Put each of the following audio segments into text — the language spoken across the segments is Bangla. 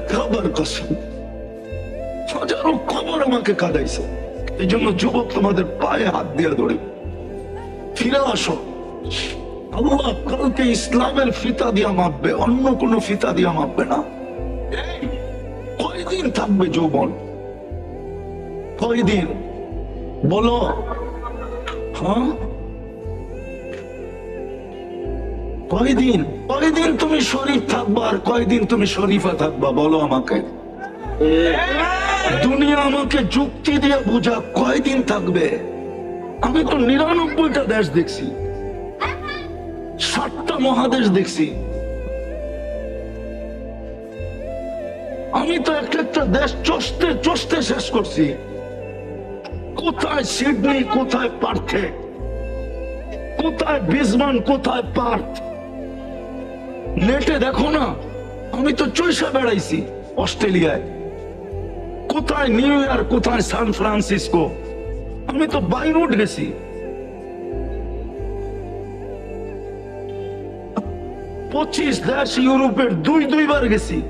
খাবার কসম। হাজারো আমাকে কাঁদাইছে। এই জন্য যুবক তোমাদের পায়ে হাত দিয়ে ধরে। ফিরে আসো। কালকে ইসলামের ফিতা দিয়া মাপবে, অন্য কোন ফিতা দিয়া মাপবে না। কয়দিন থাকবে যৌবন? কয়দিন? বলো। হ্যাঁ? কয়দিন? কয়দিন তুমি শরীফ থাকবা আর কয়দিন তুমি শরীফা থাকবা? বলো আমাকে। দুনিয়া আমাকে যুক্তি দিয়ে বোঝা কয়দিন থাকবে? আমি তো নিরানব্বইটা দেশ দেখছি। ষাটটা মহাদেশ দেখছি। আমি তো একটা একটা দেশ চষতে চষতে শেষ করছি। কোথায় সিডনি, কোথায় পার্থে? কোথায় বিজমান, কোথায় পার্থ? নেটে দেখো না, আমি তো চৈসা বেড়াইছি অস্ট্রেলিয়ায়। কোথায় নিউ ইয়র্ক, কোথায় সান ফ্রান্সিসকো? আমি তো বাইরুট গেছি। পঁচিশ দেশ ইউরোপের দুই দুইবার গেছি।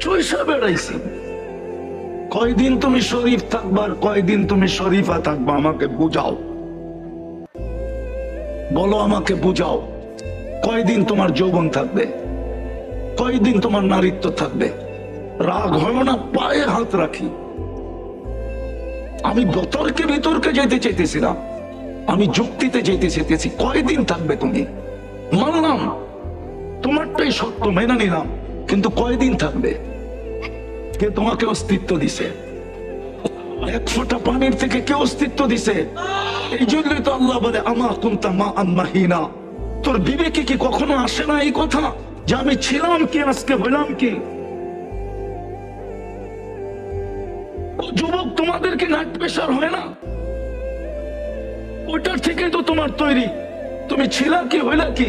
চৈসা বেড়াইছি। কয়দিন তুমি শরীফ থাকবার কয়দিন তুমি শরীফা থাকবা, আমাকে বুঝাও। বলো আমাকে বুঝাও। কয়দিন তোমার যৌবন থাকবে? কয়দিন তোমার নারীত্ব থাকবে? রাগ হয় না, পায়ে হাত রাখি। আমি বতর্কে বিতর্কে যেতে চাইতেছিলাম, আমি যুক্তিতে যেতে চাইতেছি। কয়দিন থাকবে তুমি? মানলাম, তোমারটাই সত্য, মেনে নিলাম, কিন্তু কয়দিন থাকবে? কে তোমাকে অস্তিত্ব দিছে? এক ফোঁটা পানির থেকে কে অস্তিত্ব দিছে? এই জন্যই তো আল্লাহ বলে, আমা কুন্তা মা আম্মাহিনা তোর বিবেকে কি কখনো আসে না এই কথা? যে আমি ছিলাম কি, আজকে হইলাম কি? যুবক তোমাদেরকে নাট প্রেশার হয় না? ওটার থেকে তো তোমার তৈরি। তুমি ছিলা কি, হইলা কি?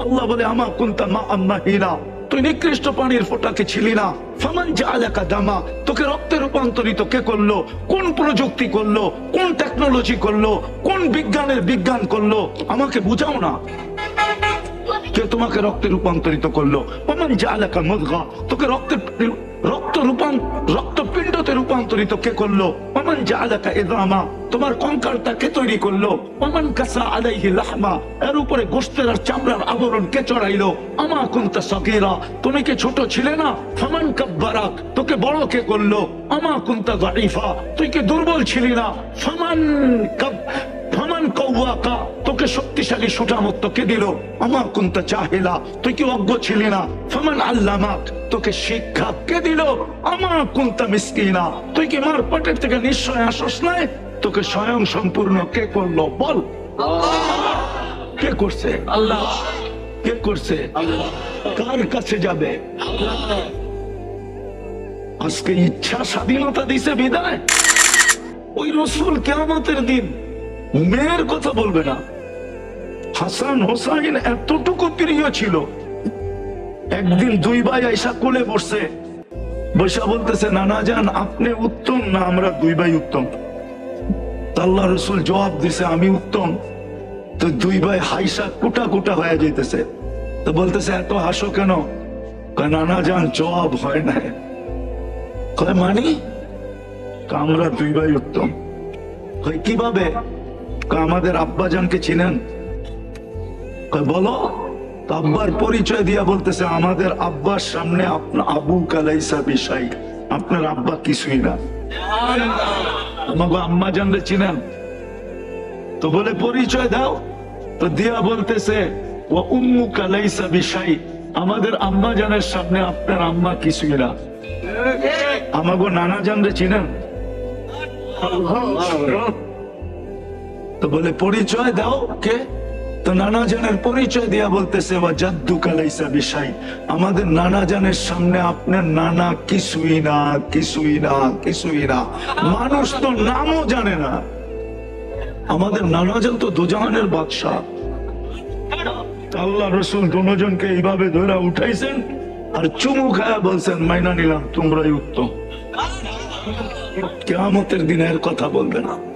আল্লাহ বলে, আমা কুন্তা মা আম্মা হিনা তুই নিকৃষ্ট পানির ফোটাকে ছিলি না। ফামান জালাকা দামা। তোকে রক্তে রূপান্তরিত কে করল? কোন প্রযুক্তি করল? কোন টেকনোলজি করল? কোন বিজ্ঞানের বিজ্ঞান করল? আমাকে বুঝাও না। কে তোমাকে রক্তে রূপান্তরিত করল। ওমান জালাকা মুদগা। তোকে রক্তে রক্ত রূপান রক্তপিণ্ডতে রূপান্তরিত কে করল? ওমান জালাকা ইদামা। তোমার কঙ্কালটা কে তৈরি করল। ওমান কাসা আলাইহি লাহমা। এর উপরে গোশতের আর চামড়ার আবরণ কে চড়াইলো? আমা কুনতা সগীরা। তুমি কি ছোট ছিলে না? ফামান কাব্বারাক। তোকে বড় কে করল? আমা কুনতা দাইফা তুই কি দুর্বল ছিলি না? ফামান কাব ফামান কৌয়াকা তোকে শক্তিশালী সুটামত্ত কে দিল? আমার কুন্তা চাহিলা তুই কি অজ্ঞ ছিলি না? ফামান আল্লামাক তোকে শিক্ষা কে দিল? আমার কুন্তা মিসকিনা তুই কি মার পেটের থেকে নিশ্চয় আসস নাই? তোকে স্বয়ং সম্পূর্ণ কে করল? বল। কে করছে? আল্লাহ। কে করছে? কার কাছে যাবে? আজকে ইচ্ছা স্বাধীনতা দিছে বিদায়। ওই রসুল কেমতের দিন মেয়ের কথা বলবে না। হাসান হোসাইন এতটুকু প্রিয় ছিল। একদিন দুই ভাই আইসা কোলে বসছে। বৈশা বলতেছে, নানা যান আপনি উত্তম না আমরা দুই ভাই উত্তম? আল্লাহ রসুল জবাব দিছে, আমি উত্তম। তো দুই ভাই হাইসা কুটা কুটা হয়ে যেতেছে তো বলতেছে, এত হাসো কেন? নানা যান জবাব হয় না কয়, মানি? আমরা দুই ভাই উত্তম। কীভাবে? আমাদের আব্বাজানকে চিনেন? বলো? আব্বার পরিচয় দিয়া বলতেছে, আমাদের আব্বার সামনে আপনার আবু কালাইসা বিষয়। আপনার আব্বা কিছুই না। আম্মা জানলে চিনেন? তো বলে, পরিচয় দাও। তো দিয়া বলতেছে, ও উম্মু কালাইসা বিষয়। আমাদের আম্মা জানের সামনে আপনার আম্মা কিছুই না। আমাকে নানা জানলে চিনেন তো বলে, পরিচয় দাও, কে? তো নানা জানের পরিচয় দিয়া বলতেছে বা জাদ্দু কালাইসা বিষয় আমাদের নানা জানের সামনে আপনার নানা কিছুই না কিছুই না কিছুই না। মানুষ তো নামও জানে না। আমাদের নানা জান তো দুজাহানের বাদশাহ। আল্লাহ রসুল দুজনকে এইভাবে ধরে উঠাইছেন আর চুমু খায়া বলছেন, মাইনা নিলাম, তোমরাই উত্তম। কেয়ামতের দিনের কথা বলবে না।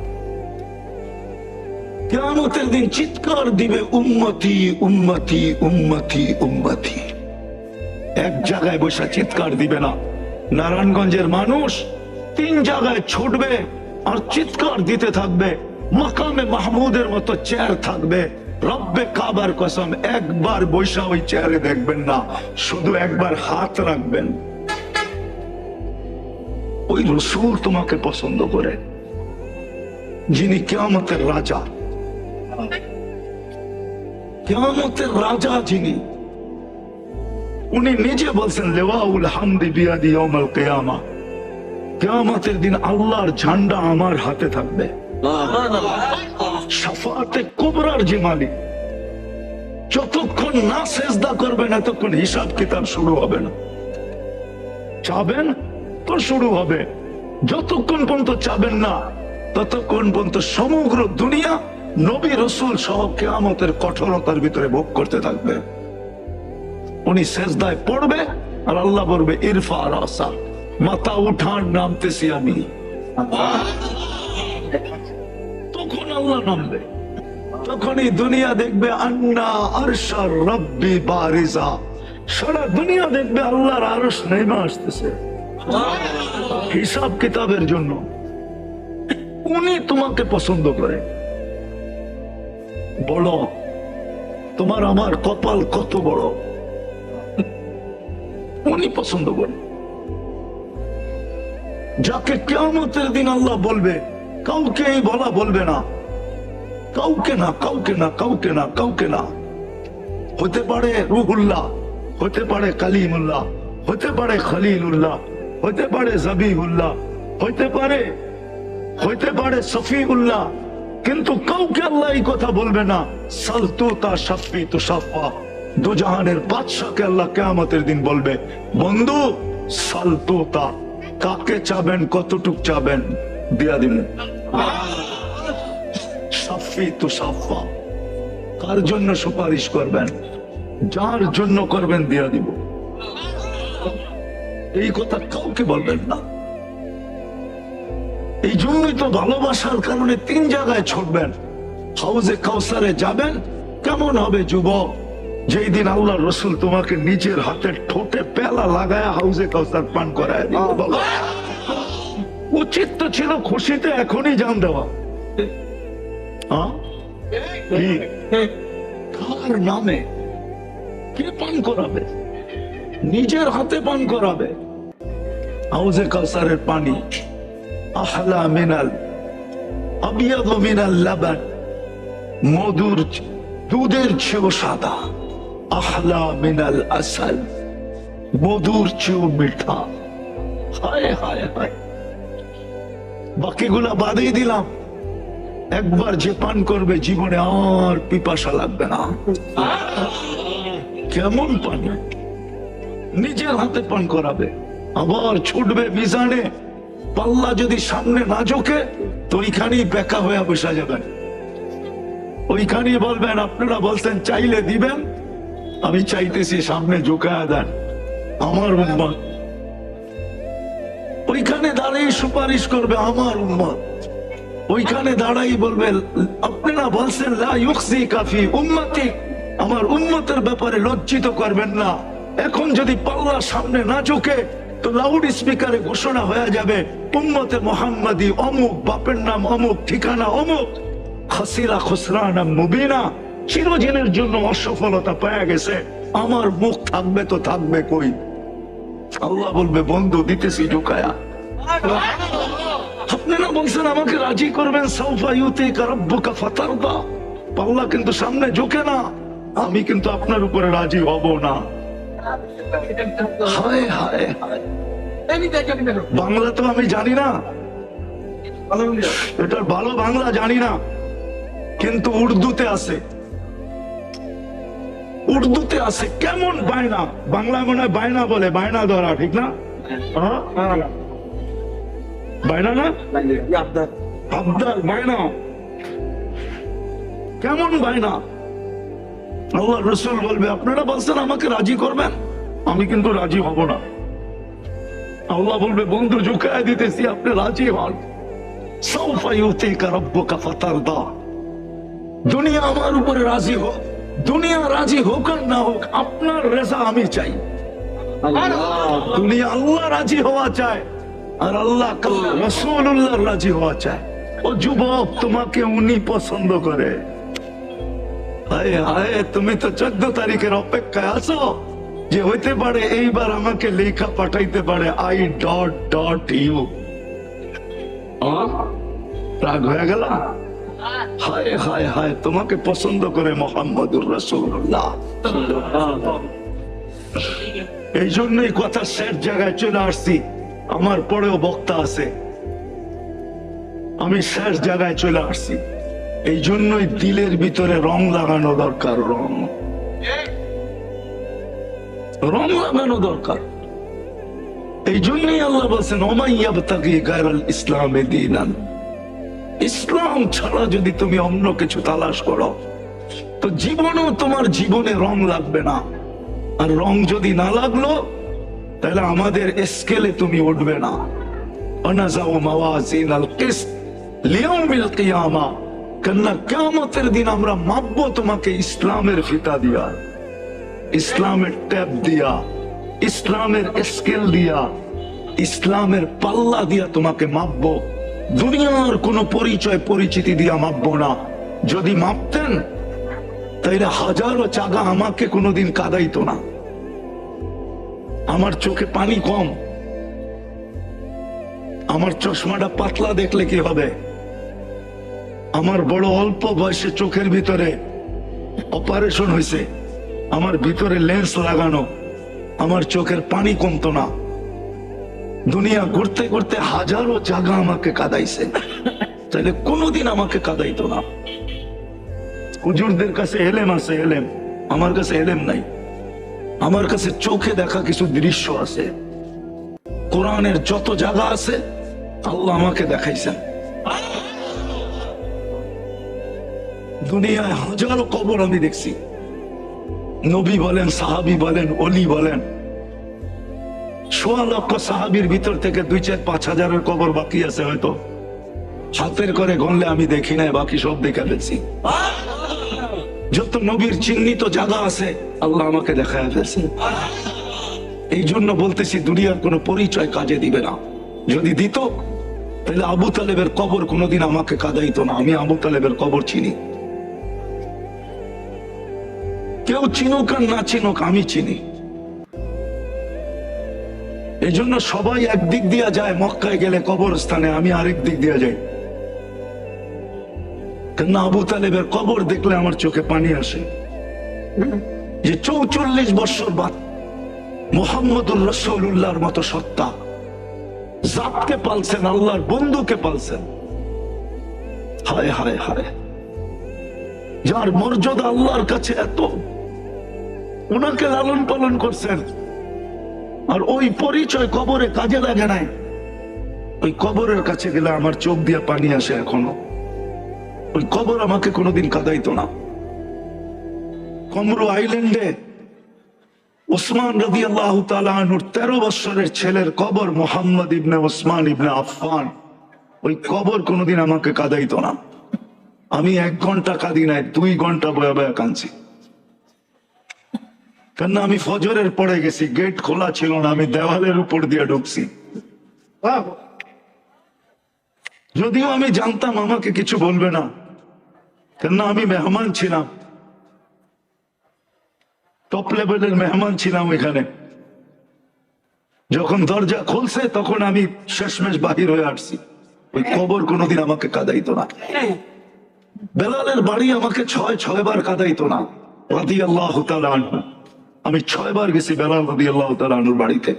কেয়ামতের দিন চিৎকার দিবে উন্মতি উন্মতি উন্মতি উন্মতি এক জায়গায় বসে চিৎকার দিবে না। নারায়ণগঞ্জের মানুষ তিন জায়গায় ছুটবে আর চিৎকার দিতে থাকবে। মাকামে মাহমুদের মতো চেয়ার থাকবে। রব্বে কাবার কসম, একবার বৈশা ওই চেয়ারে দেখবেন না, শুধু একবার হাত রাখবেন। ওই রসুল তোমাকে পছন্দ করে, যিনি কেয়ামতের রাজা। রাজা যিনি, উনি নিজে বলছেন কেয়ামতের দিন আল্লাহর ঝান্ডা আমার হাতে থাকবে। যতক্ষণ না সেজদা করবেন, এতক্ষণ হিসাব কিতাব শুরু হবে না। চাবেন তো শুরু হবে। যতক্ষণ পর্যন্ত চাবেন না, ততক্ষণ পর্যন্ত সমগ্র দুনিয়া নবী রসুল সহ কেয়ামতের কঠোরতার ভিতরে ভোগ করতে থাকবে। উনি সেজদায় পড়বে আর আল্লাহ বলবে, ইরফা রাসা, মাথা উঠান নামতেছি আমি। তখন আল্লাহ নামবে। তখন এই দুনিয়া দেখবে, আন্না আরশার রব্বি বারিজা। সারা দুনিয়া দেখবে, আল্লাহর আরশ নেমে আসতেছে। হিসাব কিতাবের জন্য। উনি তোমাকে পছন্দ করে। বড় তোমার আমার কপাল কত বড়? উনি পছন্দ করে যাকে কেমতের দিন আল্লাহ বলবে কাউকে এই বলা বলবে না। কাউকে না কাউকে না কাউকে না কাউকে না। হতে পারে রুহুল্লাহ, হতে পারে কালিমুল্লাহ, হতে পারে খলিলুল্লাহ, হতে পারে জবিহুল্লাহ, হতে পারে হতে পারে সফিউল্লাহ কিন্তু কাউকে আল্লাহ এই কথা বলবে না। সালতুতা সাফি তো সাফা দুজাহানের বাদশাকে আল্লাহ কেয়ামতের দিন বলবে, বন্ধু সালতুতা কাকে চাবেন, কতটুক চাবেন? দিয়া দিন সাফি তো সাফা কার জন্য সুপারিশ করবেন? যার জন্য করবেন, দিয়া দিব। এই কথা কাউকে বলবেন না। এই জন্যই তো ভালোবাসার কারণে তিন জায়গায় ছুটবেন। হাউজে কাউসারে যাবেন কেমন হবে যুবক? যেই দিন আল্লাহ রসুল তোমাকে নিজের হাতে ঠোঁটে পেলা লাগায় হাউজে কাউসার পান করায় উচিত তো ছিল খুশিতে এখনই জান দেওয়া? কার নামে? কে পান করাবে? নিজের হাতে পান করাবে। হাউজে কাউসারের পানি মধুর দুধের চেয়েও সাদা। আহলা মিনাল আসাল, মধুর চেয়েও মিঠা। হায় হায় হায়। বাকিগুলা বাদেই দিলাম। একবার যে পান করবে জীবনে আর পিপাসা লাগবে না। কেমন পানি? নিজের হাতে পান করাবে, আবার ছুটবে মিজানে। পাল্লা যদি সামনে না ঝোঁকে, তো ওইখানেই বেকা হয়ে বসা যাবেন। ওইখানেই বলবেন, আপনারা বলছেন, চাইলে দিবেন, আমি চাইতেছি সামনে ঝুঁকায় দেন। আমার উম্মত। ওইখানে দাঁড়িয়ে সুপারিশ করবে আমার উম্মত। ওইখানে দাঁড়াই বলবে, আপনারা বলছেন কাফি উম্মতি আমার উম্মতের ব্যাপারে লজ্জিত করবেন না। এখন যদি পাল্লা সামনে না ঝুঁকে তো লাউড স্পিকারে ঘোষণা হয়ে যাবে, উম্মতে মোহাম্মদী অমুক, বাপের নাম অমুক, ঠিকানা অমুক। খসিরা খসরানা মুবিনা, চিরদিনের জন্য অসফলতা পাওয়া গেছে। আমার মুখ থাকবে তো থাকবে কই? আল্লাহ বলবে, বন্ধু, দিতেছি ঢুকায়া। আপনারা বলছেন, আমাকে রাজি করবেন সৌফা ইউতে রব্বুকা ফাতারদা। পাল্লা কিন্তু সামনে ঝুঁকে না। আমি কিন্তু আপনার উপরে রাজি হব না। বাংলা তো আমি জানি না। এটার ভালো বাংলা জানি না। কিন্তু উর্দুতে আছে। উর্দুতে আছে। কেমন বায়না? বাংলায় মনে বায়না বলে, বায়না ধরা, ঠিক না? বায়না না? আবদার, বায়না। কেমন বায়না? আল্লাহ রসুল বলবে, আপনারা বলছেন আমাকে রাজি করবেন? আমি কিন্তু রাজি হব না। আল্লাহ বলবে বন্ধু ঝুঁকায় দিতেছি আপনি রাজি হন। দুনিয়া আমার উপরে রাজি হোক দুনিয়া রাজি হোক আর না হোক আপনার রেজা আমি চাই। দুনিয়া আল্লাহ রাজি হওয়া চায় আর আল্লাহ রসুল্লাহ রাজি হওয়া চায়। ও যুবক তোমাকে উনি পছন্দ করে। হায় হায় তুমি তো চোদ্দ তারিখের অপেক্ষায় আছো। যে হইতে পারে, এইবার আমাকে লেখা পাঠাইতে পারে আই ডট ডট ইউ রাগ হয়ে গেল? হায় হায় হায়, তোমাকে পছন্দ করে মোহাম্মদুর রসুল্লাহ এই জন্যই কথা শেষ জায়গায় চলে আসছি। আমার পরেও বক্তা আছে। আমি শেষ জায়গায় চলে আসছি। এই জন্যই দিলের ভিতরে রং লাগানো দরকার, রং। দরকার। এই জন্যই আল্লাহ বলছেন ওমাইয়াবতাগি গায়রাল ইসলামে ইসলাম ছাড়া যদি তুমি অন্য কিছু তালাশ করো, তো জীবনেও তোমার জীবনে রং লাগবে না। আর রং যদি না লাগল, তাহলে আমাদের স্কেলে তুমি উঠবে না। কেননা কিয়ামতের দিন আমরা মাপবো তোমাকে ইসলামের ফিতা দিয়া। ইসলামের ট্যাব দিয়া, ইসলামের স্কেল দিয়া, ইসলামের পাল্লা দিয়া তোমাকে মাপবো। দুনিয়ার কোনো পরিচয়, পরিচিতি দিয়া মাপবো না। যদি মাপতেন, তাইলে হাজারো চাগা আমাকে কোনোদিন কাদাইতো না। আমার চোখে পানি কম। আমার চশমাটা পাতলা দেখলে কি হবে? আমার বড় অল্প বয়সে চোখের ভিতরে অপারেশন হয়েছে আমার ভিতরে লেন্স লাগানো, আমার চোখের পানি কমতো না। দুনিয়া ঘুরতে ঘুরতে হাজারো জায়গা আমাকে কাদাইছে। তাহলে কোনোদিন আমাকে কাদাইতো না। হুজুরদের কাছে এলেম আছে, এলেম। আমার কাছে এলেম নাই। আমার কাছে চোখে দেখা কিছু দৃশ্য আছে। কোরআনের যত জায়গা আছে, আল্লাহ আমাকে দেখাইছেন। দুনিয়ায় হাজারো কবর আমি দেখছি। নবী বলেন, সাহাবি বলেন অলি বলেন। সোয়া লক্ষ সাহাবির ভিতর থেকে দুই চার পাঁচ হাজারের কবর বাকি আছে হয়তো। হাতের করে গণলে আমি দেখি নাই, বাকি সব দেখে ফেলছি। যত নবীর চিহ্নিত জায়গা আছে, আল্লাহ আমাকে দেখায় ফেলছে। এই জন্য বলতেছি, দুনিয়ার কোনো পরিচয় কাজে দিবে না। যদি দিত, তাহলে আবু তালেবের কবর কোনোদিন আমাকে কাদাইতো না। আমি আবু তালেবের কবর চিনি। কেউ চিনুক আর না চিনুক, আমি চিনি। এই জন্য সবাই একদিক দিয়া যায়, মক্কায় গেলে কবরস্থানে, আমি আরেক দিক দিয়া যাই। কেন আবু তালেবের কবর দেখলে আমার চোখে পানি আসে। যে চৌচল্লিশ বছর বাদ মোহাম্মদুর রসৌল্লাহর মতো সত্তা, জাতকে পালছেন, আল্লাহর বন্ধুকে পালছেন। হায় হায় হায়। যার মর্যাদা আল্লাহর কাছে এত ওনাকে লালন পালন করছেন। আর ওই পরিচয় কবরে কাজে লাগে নাই। ওই কবরের কাছে গেলে আমার চোখ দিয়ে পানি আসে এখনও। ওই কবর আমাকে কোনোদিন কাদাইতো না। কমরু আইল্যান্ডে ওসমান রবি আল্লাহ তালুর তেরো বছরের ছেলের কবর মোহাম্মদ ইবনে ওসমান ইবনে আফফান। ওই কবর কোনোদিন আমাকে কাদাইতো না। আমি এক ঘণ্টা কাঁদি নাই, দুই ঘণ্টা বয়া বয়া কাঁদছি। কেন আমি ফজরের পরে গেছি গেট খোলা ছিল না আমি দেওয়ালের উপর দিয়ে ঢুকছি। যদিও আমি জানতাম আমাকে কিছু বলবে না কেন আমি মেহমান ছিলাম। টপ লেভেলের মেহমান ছিলাম এখানে। যখন দরজা খুলছে তখন আমি শেষমেশ বাহির হয়ে আসছি। ওই কবর কোনোদিন আমাকে কাদাইতো না। বেলালের বাড়ি আমাকে ছয় ছয় বার কাদাইতো না। রাদি আল্লাহ আনহু। আমি ছয়বার গেছি বেলাল রবি আল্লাহ তালুর বাড়িতে।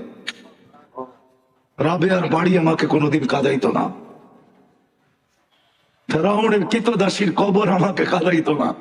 রাবেয়ার বাড়ি আমাকে কোনোদিন কাদাইত না। ফেরাউনের কিত দাসীর কবর আমাকে কাদাইত না।